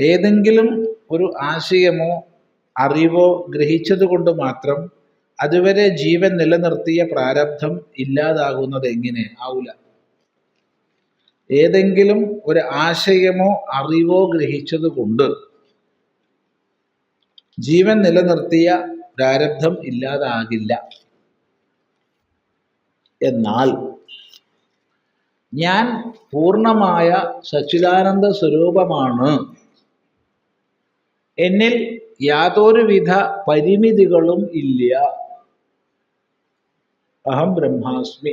ഏതെങ്കിലും ഒരു ആശയമോ അറിവോ ഗ്രഹിച്ചതുകൊണ്ട് മാത്രം അതുവരെ ജീവൻ നിലനിർത്തിയ പ്രാരബ്ധം ഇല്ലാതാകുന്നത് എങ്ങനെ? ആവൂല. ഏതെങ്കിലും ഒരു ആശയമോ അറിവോ ഗ്രഹിച്ചതുകൊണ്ട് ജീവൻ നിലനിർത്തിയ പ്രാരബ്ധം ഇല്ലാതാകില്ല. എന്നാൽ ഞാൻ പൂർണമായ സച്ചിദാനന്ദ സ്വരൂപമാണ്. എന്നിൽ യാതൊരുവിധ പരിമിതികളും ഇല്ല. അഹം ബ്രഹ്മാസ്മി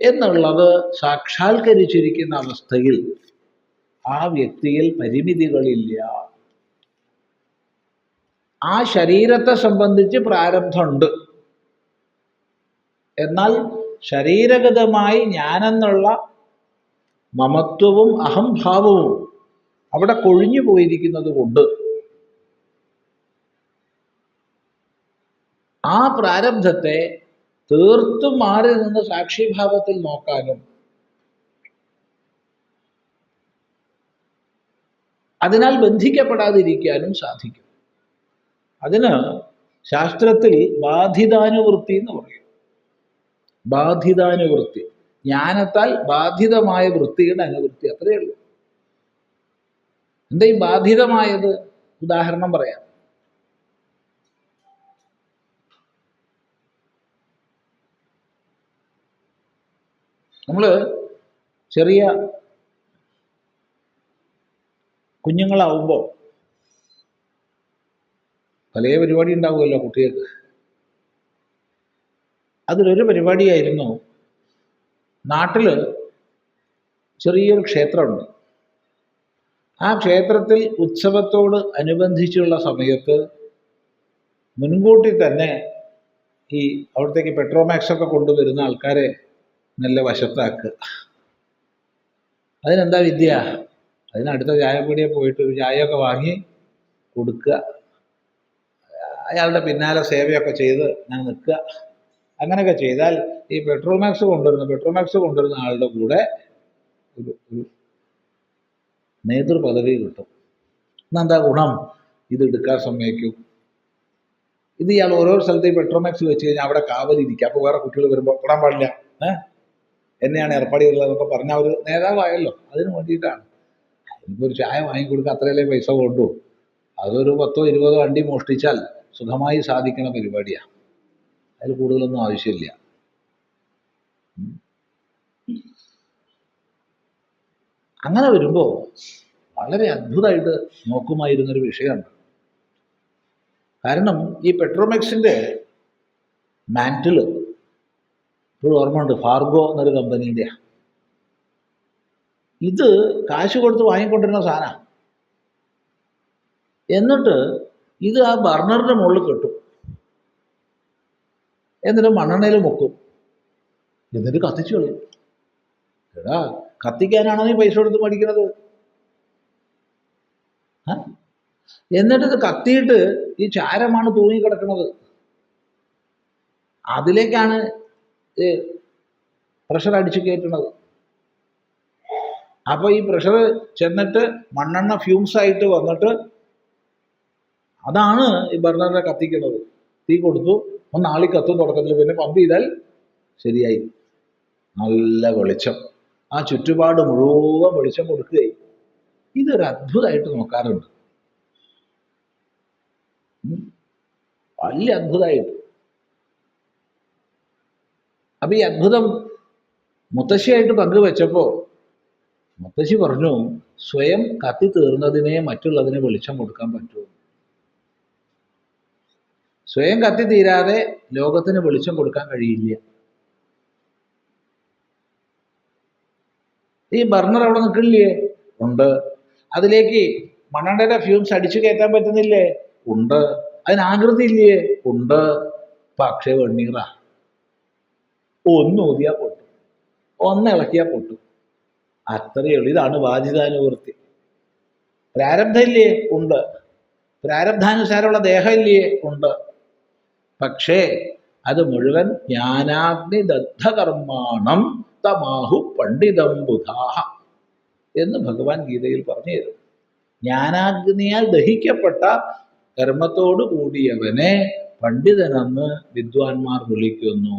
എന്നുള്ളത് സാക്ഷാത്കരിച്ചിരിക്കുന്ന അവസ്ഥയിൽ ആ വ്യക്തിയിൽ പരിമിതികളില്ല. ആ ശരീരത്തെ സംബന്ധിച്ച് പ്രാരബ്ധമുണ്ട്. എന്നാൽ ശരീരഗതമായി ഞാനെന്നുള്ള മമത്വവും അഹംഭാവവും അവിടെ കൊഴിഞ്ഞു പോയിരിക്കുന്നത് കൊണ്ട് ആ പ്രാരബ്ധത്തെ തീർത്തും മാറി നിന്ന് സാക്ഷിഭാവത്തിൽ നോക്കാനും അതിനാൽ ബന്ധിക്കപ്പെടാതിരിക്കാനും സാധിക്കും. അതിന് ശാസ്ത്രത്തിൽ ബാധിതാനുവൃത്തി എന്ന് പറയും. ബാധിതാനുവൃത്തി. ജ്ഞാനത്താൽ ബാധിതമായ വൃത്തിയുടെ അനുവൃത്തി അത്രയേ ഉള്ളൂ. എന്താ ഈ ബാധിതമായത്? ഉദാഹരണം പറയാം. നമ്മൾ ചെറിയ കുഞ്ഞുങ്ങളാവുമ്പോൾ പല പരിപാടി ഉണ്ടാവുമല്ലോ കുട്ടികൾക്ക്. അതിലൊരു പരിപാടിയായിരുന്നു. നാട്ടിൽ ചെറിയൊരു ക്ഷേത്രമുണ്ട്. ആ ക്ഷേത്രത്തിൽ ഉത്സവത്തോട് അനുബന്ധിച്ചുള്ള സമയത്ത് മുൻകൂട്ടി തന്നെ ഈ അവിടത്തേക്ക് പെട്രോമാക്സൊക്കെ കൊണ്ടുവരുന്ന ആൾക്കാരെ നല്ല വശത്താക്കുക. അതിനെന്താ വിദ്യ? അതിനടുത്ത ചായപ്പീടിയെ പോയിട്ട് ഒരു ചായയൊക്കെ വാങ്ങി കൊടുക്കുക. അയാളുടെ പിന്നാലെ സേവയൊക്കെ ചെയ്ത് ഞാൻ നിൽക്കുക. അങ്ങനെയൊക്കെ ചെയ്താൽ ഈ പെട്രോൾ മാക്സ് കൊണ്ടുവരുന്ന പെട്രോൾ മാക്സ് കൊണ്ടുവരുന്ന ആളുടെ കൂടെ ഒരു ഒരു നേതൃപദവി കിട്ടും. എന്നെന്താ ഗുണം? ഇത് എടുക്കാൻ സമ്മതിക്കും. ഇത് ഇയാൾ ഓരോ സ്ഥലത്ത് ഈ പെട്രോൾ മാക്സ് വെച്ച് കഴിഞ്ഞാൽ അവിടെ കാവലിരിക്കുക അപ്പോൾ വേറെ കുട്ടികൾ വരുമ്പോൾ തൊടാൻ പാടില്ല. എന്നെയാണ് ഏർപ്പാടിയുള്ളതെന്നൊക്കെ പറഞ്ഞ ഒരു നേതാവായല്ലോ. അതിന് വേണ്ടിയിട്ടാണ്. ഇപ്പോൾ ഒരു ചായ വാങ്ങിക്കൊടുക്കുക അത്രയല്ലേ പൈസ കൊണ്ടു. അതൊരു പത്തോ ഇരുപതോ വണ്ടി മോഷ്ടിച്ചാൽ സുഖമായി സാധിക്കണ പരിപാടിയാണ് അതിൽ കൂടുതലൊന്നും ആവശ്യമില്ല. അങ്ങനെ വരുമ്പോൾ വളരെ അത്ഭുതമായിട്ട് നോക്കുമായിരുന്നൊരു വിഷയമുണ്ട്. കാരണം ഈ പെട്രോമെക്സിന്റെ മാന്റിൽ ഇപ്പോഴും ഓർമ്മയുണ്ട് ഫാർഗോ എന്നൊരു കമ്പനീന്റെ ഇത് കാശ് കൊടുത്ത് വാങ്ങിക്കൊണ്ടിരുന്ന സാധനമാണ് എന്നിട്ട് ഇത് ആ ബർണറിന്റെ മുകളിൽ കെട്ടും. എന്നിട്ട് മണ്ണെണ്ണയിൽ മുക്കും. എന്നിട്ട് കത്തിച്ചു കളയും. എടാ കത്തിക്കാനാണോ നീ പൈസ കൊടുത്ത് മടിക്കണത്? ആ? എന്നിട്ട് ഇത് കത്തിയിട്ട് ഈ ചാരമാണ് തൂങ്ങി കിടക്കുന്നത് അതിലേക്കാണ് പ്രഷർ അടിച്ചു കയറ്റുന്നത്. അപ്പോൾ ഈ പ്രഷർ ചെന്നിട്ട് മണ്ണെണ്ണ ഫ്യൂംസ് ആയിട്ട് വന്നിട്ട് അതാണ് ഈ ബർണറിനെ കത്തിക്കുന്നത് തീ കൊടുത്തു. ഒന്ന് ആളി കത്തും തുടക്കത്തിൽ പിന്നെ പമ്പ് ചെയ്താൽ ശരിയായി. നല്ല വെളിച്ചം. ആ ചുറ്റുപാട് മുഴുവൻ വെളിച്ചം കൊടുക്കുകയും ഇതൊരു അത്ഭുതമായിട്ട് നോക്കാറുണ്ട്. വലിയ അത്ഭുതമായിട്ട്. അപ്പൊ ഈ അത്ഭുതം മുത്തശ്ശിയായിട്ട് പങ്കുവെച്ചപ്പോ മുത്തശ്ശി പറഞ്ഞു സ്വയം കത്തി തീർന്നതിനെ മറ്റുള്ളതിനെ വെളിച്ചം കൊടുക്കാൻ പറ്റൂ സ്വയം കത്തി തീരാതെ ലോകത്തിന് വെളിച്ചം കൊടുക്കാൻ കഴിയില്ല. ഈ ബർണർ അവിടെ നിൽക്കില്ലേ ഉണ്ട്. അതിലേക്ക് മണ്ണെണ്ണയുടെ ഫ്യൂംസ് അടിച്ചു കയറ്റാൻ പറ്റുന്നില്ലേ? ഉണ്ട്. അതിന് ആകൃതി ഇല്ലേ? ഉണ്ട്. പക്ഷേ വെണ്ണീറ. ഒന്ന് ഊതിയാ പൊട്ടും. ഒന്ന് ഇളക്കിയാ പൊട്ടും. അത്രയേ ഉള്ളൂ. ഇതാണ് വാചിതാനുവൃത്തി. പ്രാരബ്ധം ഇല്ലേ? ഉണ്ട്. പ്രാരബ്ധാനുസാരമുള്ള ദേഹം ഇല്ലേ? ഉണ്ട്. പക്ഷേ അത് മുഴുവൻ ജ്ഞാനാഗ്നി ദഗ്ധകർമാണം തമാഹു പണ്ഡിതം ബുധാഹ എന്ന് ഭഗവാൻ ഗീതയിൽ പറഞ്ഞു തരും ജ്ഞാനാഗ്നിയാൽ ദഹിക്കപ്പെട്ട കർമ്മത്തോടു കൂടിയവനെ പണ്ഡിതനെന്ന് വിദ്വാൻമാർ വിളിക്കുന്നു.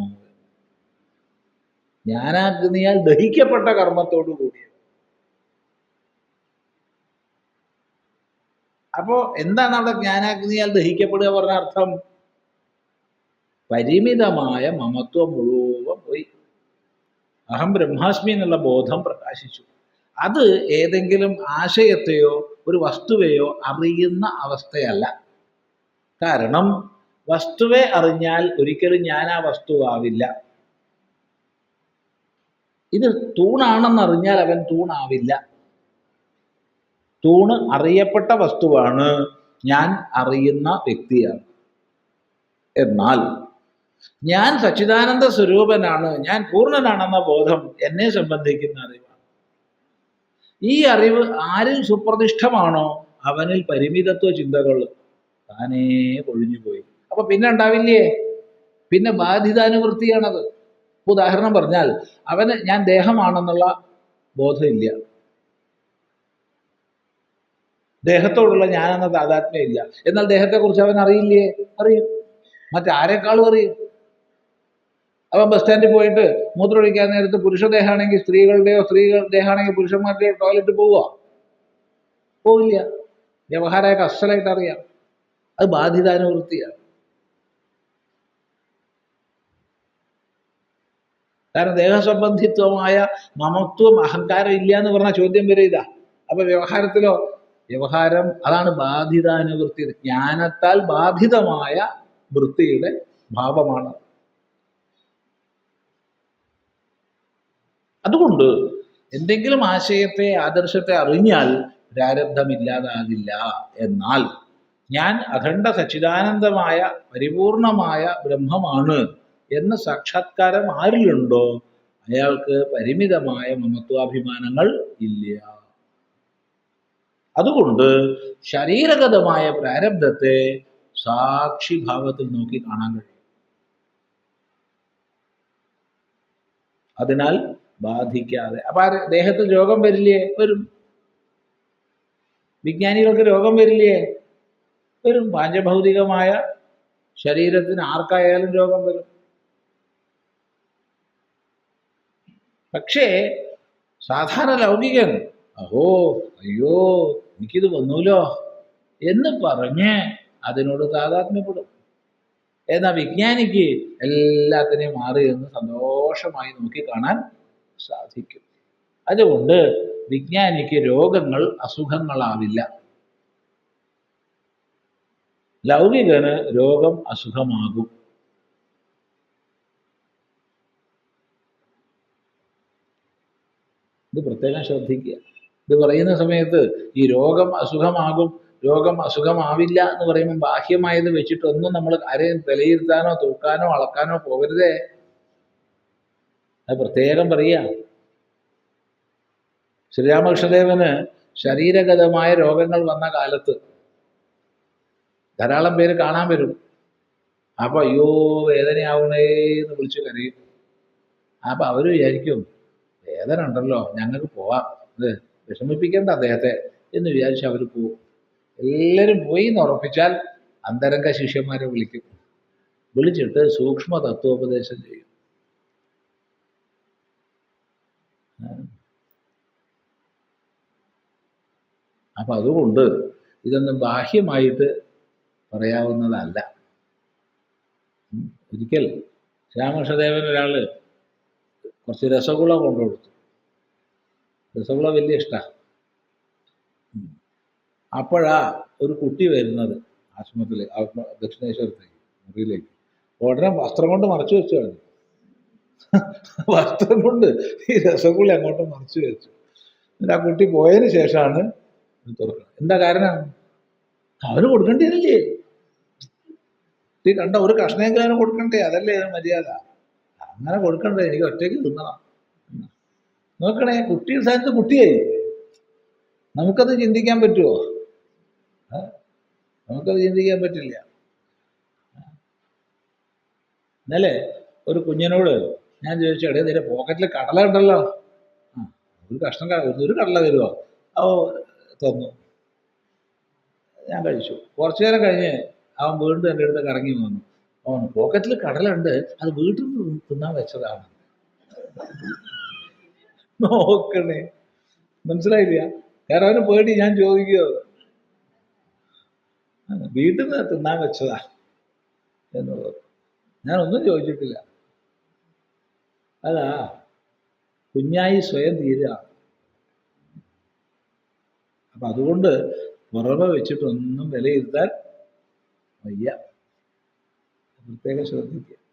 ജ്ഞാനാഗ്നിയാൽ ദഹിക്കപ്പെട്ട കർമ്മത്തോടു കൂടിയ അപ്പോ എന്താണ് അവിടെ ജ്ഞാനാഗ്നിയാൽ ദഹിക്കപ്പെടുക പറഞ്ഞ അർത്ഥം? പരിമിതമായ മമത്വം മുഴുവൻ പോയി. അഹം ബ്രഹ്മാസ്മി എന്നുള്ള ബോധം പ്രകാശിച്ചു. അത് ഏതെങ്കിലും ആശയത്തെയോ ഒരു വസ്തുവെയോ അറിയുന്ന അവസ്ഥയല്ല. കാരണം വസ്തുവെ അറിഞ്ഞാൽ ഒരിക്കലും ഞാൻ ആ വസ്തുവാവില്ല ഇത് തൂണാണെന്ന് അറിഞ്ഞാൽ അവൻ തൂണാവില്ല. തൂണ് അറിയപ്പെട്ട വസ്തുവാണ് ഞാൻ അറിയുന്ന വ്യക്തിയാണ്. എന്നാൽ ഞാൻ സച്ചിദാനന്ദ സ്വരൂപനാണ് ഞാൻ പൂർണനാണെന്ന ബോധം എന്നെ സംബന്ധിക്കുന്ന അറിവാണ്. ഈ അറിവ് ആരിൽ സുപ്രതിഷ്ഠമാണോ? അവനിൽ പരിമിതത്വ ചിന്തകൾ താനേ ഒഴിഞ്ഞുപോയി അപ്പൊ പിന്നെ ഉണ്ടാവില്ലേ? പിന്നെ ബാധിതാനുവൃത്തിയാണത്. ഉദാഹരണം പറഞ്ഞാൽ അവന് ഞാൻ ദേഹമാണെന്നുള്ള ബോധമില്ല ദേഹത്തോടുള്ള ഞാനെന്ന താതാത്മ്യം ഇല്ല. എന്നാൽ ദേഹത്തെക്കുറിച്ച് അവൻ അറിയില്ലേ അറിയും. മറ്റാരെക്കാളും അറിയും? അവൻ ബസ് സ്റ്റാൻഡിൽ പോയിട്ട് മൂത്രമൊഴിക്കാൻ നേരത്ത് പുരുഷദേഹാണെങ്കിൽ സ്ത്രീകളുടെയോ സ്ത്രീകൾ ദേഹമാണെങ്കിൽ പുരുഷന്മാരുടെയോ ടോയ്ലറ്റ് പോവുക. പോവില്ല. വ്യവഹാരമൊക്കെ അസലായിട്ട് അറിയാം. അത് ബാധിതാനുവൃത്തിയാണ് കാരണം ദേഹസംബന്ധിത്വമായ മമത്വം അഹങ്കാരം ഇല്ല എന്ന് പറഞ്ഞ ചോദ്യം വരെ ഇതാ. അപ്പൊ വ്യവഹാരത്തിലോ വ്യവഹാരം അതാണ് ബാധിതാനുവൃത്തി ജ്ഞാനത്താൽ ബാധിതമായ വൃത്തിയുടെ ഭാവമാണ്. അതുകൊണ്ട് എന്തെങ്കിലും ആശയത്തെ ആദർശത്തെ അറിഞ്ഞാൽ പ്രാരബ്ധമില്ലാതാകില്ല എന്നാൽ ഞാൻ അഖണ്ഡ സച്ചിദാനന്ദമായ പരിപൂർണമായ ബ്രഹ്മമാണ് എന്ന സാക്ഷാത്കാരം ആരിലുണ്ടോ? അയാൾക്ക് പരിമിതമായ മമത്വാഭിമാനങ്ങൾ ഇല്ല. അതുകൊണ്ട് ശരീരഗതമായ പ്രാരബ്ധത്തെ സാക്ഷിഭാവത്തിൽ നോക്കി കാണാൻ കഴിയും. അതിനാൽ ബാധിക്കാതെ. അപ്പൊ ആ ദേഹത്ത് രോഗം വരില്ലേ? വരും. വിജ്ഞാനികൾക്ക് രോഗം വരില്ലേ? വരും. പാഞ്ചഭൗതികമായ ശരീരത്തിന് ആർക്കായാലും രോഗം വരും. പക്ഷേ സാധാരണ ലൗകികൻ അഹോ അയ്യോ എനിക്കിത് വന്നൂലോ? എന്ന് പറഞ്ഞ് അതിനോട് താതാത്മ്യപ്പെടും. എന്നാൽ വിജ്ഞാനിക്ക് എല്ലാത്തിനെയും മാറി എന്ന് സന്തോഷമായി നോക്കി കാണാൻ സാധിക്കും. അതുകൊണ്ട് വിജ്ഞാനിക്ക് രോഗങ്ങൾ അസുഖങ്ങളാവില്ല. ലൗകികന് രോഗം അസുഖമാകും. ഇത് പ്രത്യേകം ശ്രദ്ധിക്കുക. ഇത് പറയുന്ന സമയത്ത് ഈ രോഗം അസുഖമാകും രോഗം അസുഖമാവില്ല എന്ന് പറയുമ്പോൾ ബാഹ്യമായത് വെച്ചിട്ടൊന്നും നമ്മൾ ആരെയും വിലയിരുത്താനോ തൂക്കാനോ അളക്കാനോ പോകരുതേ. അത് പ്രത്യേകം പറയുക. ശ്രീരാമകൃഷ്ണദേവന് ശരീരഗതമായ രോഗങ്ങൾ വന്ന കാലത്ത് ധാരാളം പേര് കാണാൻ വരും. അപ്പൊ അയ്യോ വേദനയാവണേ എന്ന് വിളിച്ച് കരയും. അപ്പൊ അവർ വിചാരിക്കും വേദന ഉണ്ടല്ലോ ഞങ്ങൾക്ക് പോവാം. ഇത് വിഷമിപ്പിക്കേണ്ട അദ്ദേഹത്തെ എന്ന് വിചാരിച്ച് അവർ പോവും. എല്ലാവരും പോയി എന്ന് ഉറപ്പിച്ചാൽ അന്തരംഗ ശിഷ്യന്മാരെ വിളിക്കും. വിളിച്ചിട്ട് സൂക്ഷ്മ തത്വോപദേശം ചെയ്യും. അപ്പൊ അതുകൊണ്ട് ഇതൊന്നും ബാഹ്യമായിട്ട് പറയാവുന്നതല്ല. ഒരിക്കൽ രാമകൃഷ്ണദേവൻ ഒരാൾ കുറച്ച് രസഗുള കൊണ്ടു കൊടുത്തു രസഗുള വലിയ ഇഷ്ടമാണ് അപ്പോഴാ ഒരു കുട്ടി വരുന്നത് ആശ്രമത്തിൽ ദക്ഷിണേശ്വരത്തേക്ക് മുറിയിലേക്ക്. ഉടനെ വസ്ത്രം കൊണ്ട് മറച്ചു വെച്ചു കളഞ്ഞു. വസ്ത്രം കൊണ്ട് ഈ രസഗുള അങ്ങോട്ട് മറിച്ചു വെച്ചു. എന്നിട്ട് ആ കുട്ടി പോയതിന് ശേഷമാണ് തുറക്കുന്നത്. എന്താ കാരണം? അവന് കൊടുക്കേണ്ടിയില്ലേ ഈ കണ്ട ഒരു കഷ്ണമെങ്കിലും അവന് കൊടുക്കണ്ടേ? അതല്ലേ മര്യാദ? അങ്ങനെ കൊടുക്കണ്ടേ? എനിക്ക് ഒറ്റയ്ക്ക് തിന്നണം. നോക്കണേ കുട്ടിയുടെ സ്ഥാനത്ത് കുട്ടിയായി. നമുക്കത് ചിന്തിക്കാൻ പറ്റുമോ? നമുക്കത് ചിന്തിക്കാൻ പറ്റില്ല. ഇന്നലെ ഒരു കുഞ്ഞിനോട് ഞാൻ ചോദിച്ചു എടേ നിന്റെ പോക്കറ്റിൽ കടല ഉണ്ടല്ലോ. ഒരു കഷ്ണം ഒരു കടല തരുമോ ഓ തന്നു. ഞാൻ കഴിച്ചു. കുറച്ചു നേരം കഴിഞ്ഞ് അവൻ വീണ്ടും എന്റെ അടുത്ത് കറങ്ങി വന്നു. അവൻ പോക്കറ്റിൽ കടലുണ്ട് അത് വീട്ടിൽ നിന്ന് തിന്നാൻ വെച്ചതാണ്. നോക്കണേ. മനസ്സിലായില്ല? കാരണം അവന് പേടി ഞാൻ ചോദിക്കുക വീട്ടിൽ നിന്ന് തിന്നാൻ വെച്ചതാ എന്നുള്ളത്. ഒന്നും ചോദിച്ചിട്ടില്ല. അതാ കുഞ്ഞായി സ്വയം തീരുക. അപ്പൊ അതുകൊണ്ട് പുറമെ വെച്ചിട്ടൊന്നും വിലയിരുത്താൻ വയ്യ. പ്രത്യേകം ശ്രദ്ധിക്കുക.